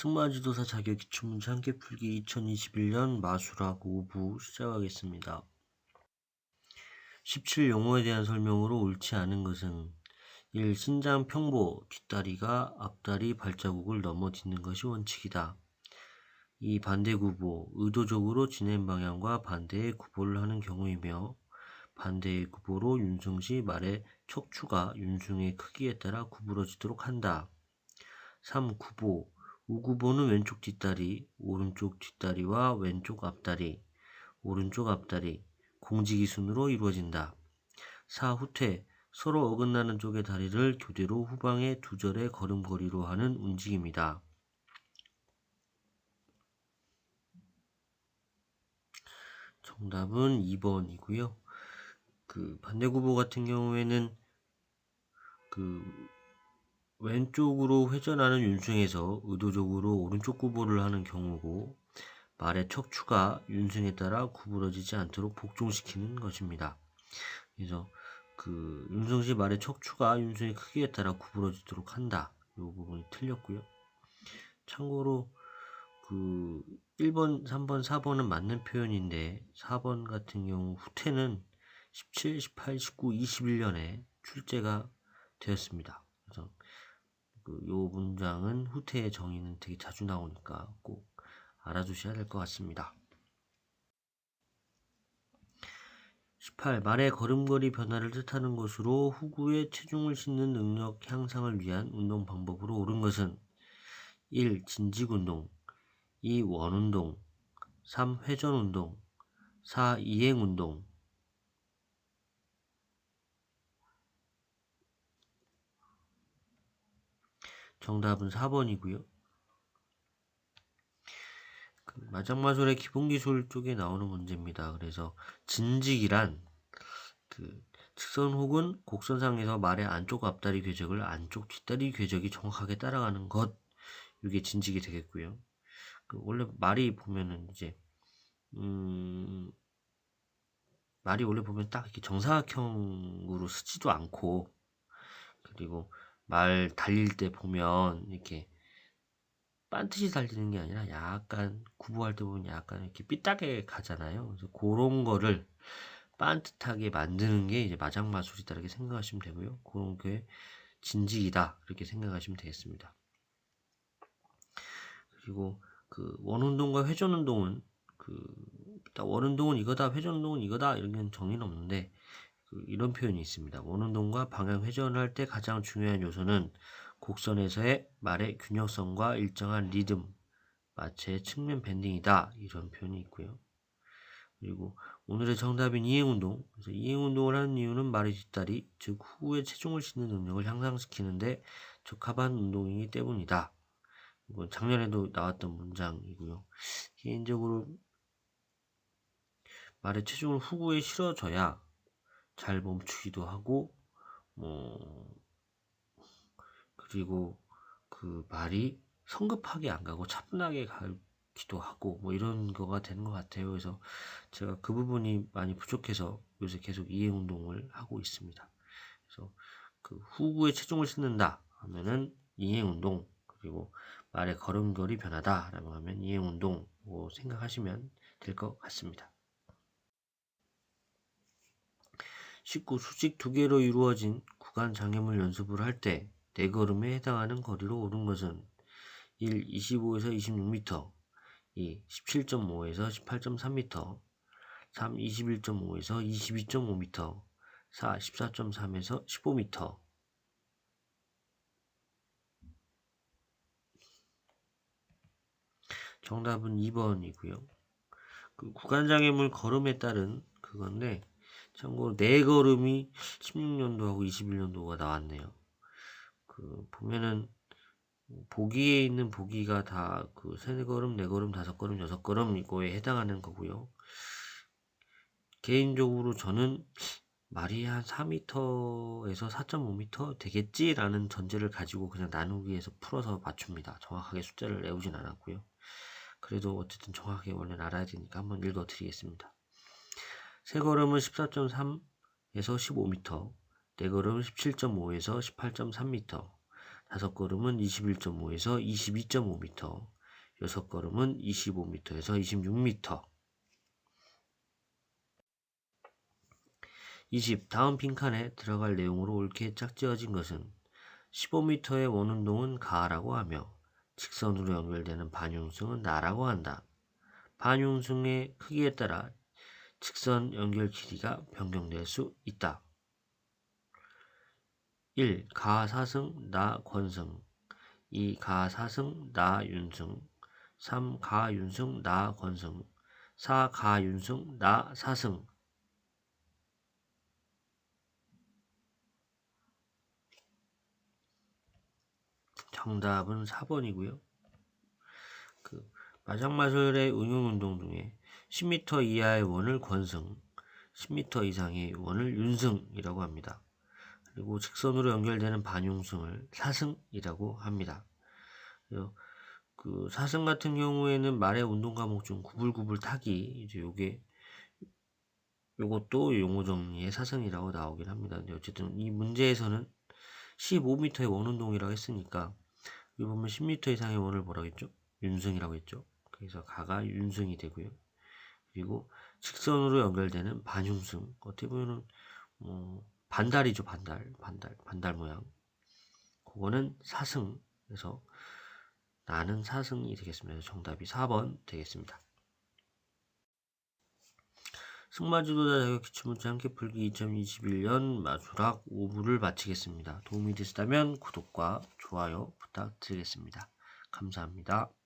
승마지도사 자격 기출 문제 함께 풀기 2021년 마수락 5부 시작하겠습니다. 17 용어에 대한 설명으로 옳지 않은 것은 1. 신장 평보, 뒷다리가 앞다리 발자국을 넘어 딛는 것이 원칙이다. 2. 반대 구보, 의도적으로 진행 방향과 반대의 구보를 하는 경우이며 반대의 구보로 윤승 시 말의 척추가 윤승의 크기에 따라 구부러지도록 한다. 3. 구보, 우구보는 왼쪽 뒷다리, 오른쪽 뒷다리와 왼쪽 앞다리, 오른쪽 앞다리, 공지기 순으로 이루어진다. 4. 후퇴, 서로 어긋나는 쪽의 다리를 교대로 후방의 두 절의 걸음걸이로 하는 움직임이다. 정답은 2번이고요. 그 반대구보 같은 경우에는 그 왼쪽으로 회전하는 윤승에서 의도적으로 오른쪽 구보를 하는 경우고 말의 척추가 윤승에 따라 구부러지지 않도록 복종시키는 것입니다. 그래서 그 윤승시 말의 척추가 윤승의 크기에 따라 구부러지도록 한다. 이 부분이 틀렸고요. 참고로 그 1번, 3번, 4번은 맞는 표현인데 4번 같은 경우 후퇴는 17, 18, 19, 21년에 출제가 되었습니다. 그요 문장은 후퇴의 정의는 되게 자주 나오니까 꼭 알아두셔야 될 것 같습니다. 18. 말의 걸음걸이 변화를 뜻하는 것으로 후구에 체중을 싣는 능력 향상을 위한 운동 방법으로 옳은 것은 1. 진직 운동 2. 원 운동 3. 회전 운동 4. 이행 운동 정답은 4번이고요. 그 마장마술의 기본기술 쪽에 나오는 문제입니다. 그래서 진직이란 그 직선 혹은 곡선상에서 말의 안쪽 앞다리 궤적을 안쪽 뒷다리 궤적이 정확하게 따라가는 것 이게 진직이 되겠고요. 그 원래 말이 보면은 이제 음 말이 원래 보면 딱 이렇게 정사각형으로 쓰지도 않고 그리고 말 달릴 때 보면 이렇게 반듯이 달리는 게 아니라 약간 구부할 때 보면 약간 이렇게 삐딱하게 가잖아요. 그래서 그런 거를 반듯하게 만드는 게 이제 마장 마술이다 이렇게 생각하시면 되고요. 그런 게 진직이다 이렇게 생각하시면 되겠습니다. 그리고 그 원운동과 회전운동은 그 원운동은 이거다 회전운동은 이거다 이런 정의는 없는데 그 이런 표현이 있습니다. 원운동과 방향 회전을 할 때 가장 중요한 요소는 곡선에서의 말의 균형성과 일정한 리듬, 마체의 측면 밴딩이다. 이런 표현이 있고요. 그리고 오늘의 정답인 이행운동. 그래서 이행운동을 하는 이유는 말의 뒷다리, 즉 후의 체중을 싣는 능력을 향상시키는데 적합한 운동이기 때문이다. 이건 작년에도 나왔던 문장이고요. 개인적으로 말의 체중을 후구에 실어줘야 잘 멈추기도 하고 뭐 그리고 그 말이 성급하게 안 가고 차분하게 가기도 하고 뭐 이런 거가 되는 것 같아요. 그래서 제가 그 부분이 많이 부족해서 요새 계속 이행 운동을 하고 있습니다. 그래서 그 후구에 체중을 싣는다 하면은 이행 운동 그리고 말의 걸음걸이 변하다라고 하면 이행 운동 뭐 생각하시면 될 것 같습니다. 19. 수직 두 개로 이루어진 구간 장애물 연습을 할 때 네 걸음에 해당하는 거리로 오른 것은 1. 25에서 26m 2. 17.5에서 18.3m 3. 21.5에서 22.5m 4. 14.3에서 15m 정답은 2번이고요. 그 구간장애물 걸음에 따른 그건데 참고로 네 걸음이 16년도하고 21년도가 나왔네요. 그 보면은 보기에 있는 보기가 다 그 세 걸음, 네 걸음, 다섯 걸음, 여섯 걸음 이거에 해당하는 거고요. 개인적으로 저는 말이 한 4m에서 4.5m 되겠지라는 전제를 가지고 그냥 나누기 위해서 풀어서 맞춥니다. 정확하게 숫자를 외우진 않았고요. 그래도 어쨌든 정확하게 원래는 알아야 되니까 한번 읽어 드리겠습니다. 세 걸음은 14.3에서 15m, 네 걸음은 17.5에서 18.3m, 다섯 걸음은 21.5에서 22.5m, 여섯 걸음은 25m에서 26m. 20. 다음 빈칸에 들어갈 내용으로 옳게 짝지어진 것은 15m의 원운동은 가라고 하며 직선으로 연결되는 반용승은 나라고 한다. 반용승의 크기에 따라 직선 연결 길이가 변경될 수 있다. 1. 가사승 나권승 2. 가사승 나윤승 3. 가윤승 나권승 4. 가윤승 나사승 정답은 4번이고요. 그 마장마술의 응용 운동 중에 10m 이하의 원을 권승, 10m 이상의 원을 윤승이라고 합니다. 그리고 직선으로 연결되는 반용승을 사승이라고 합니다. 그 사승 같은 경우에는 말의 운동 과목 중 구불구불 타기 이제 요게 요것도 용어 정리의 사승이라고 나오긴 합니다. 어쨌든 이 문제에서는 15m의 원 운동이라고 했으니까 여기 보면 10m 이상의 원을 뭐라고 했죠? 윤승이라고 했죠. 그래서 가가 윤승이 되고요. 그리고 직선으로 연결되는 반흉승 어떻게 보면은 뭐 반달이죠 반달 반달 반달 모양 그거는 사승 그래서 나는 사승이 되겠습니다. 정답이 4번 되겠습니다. 승마지도자 자격 기출문제 함께 풀기 2021년 마수락 5부를 마치겠습니다. 도움이 되셨다면 구독과 좋아요 부탁드리겠습니다. 감사합니다.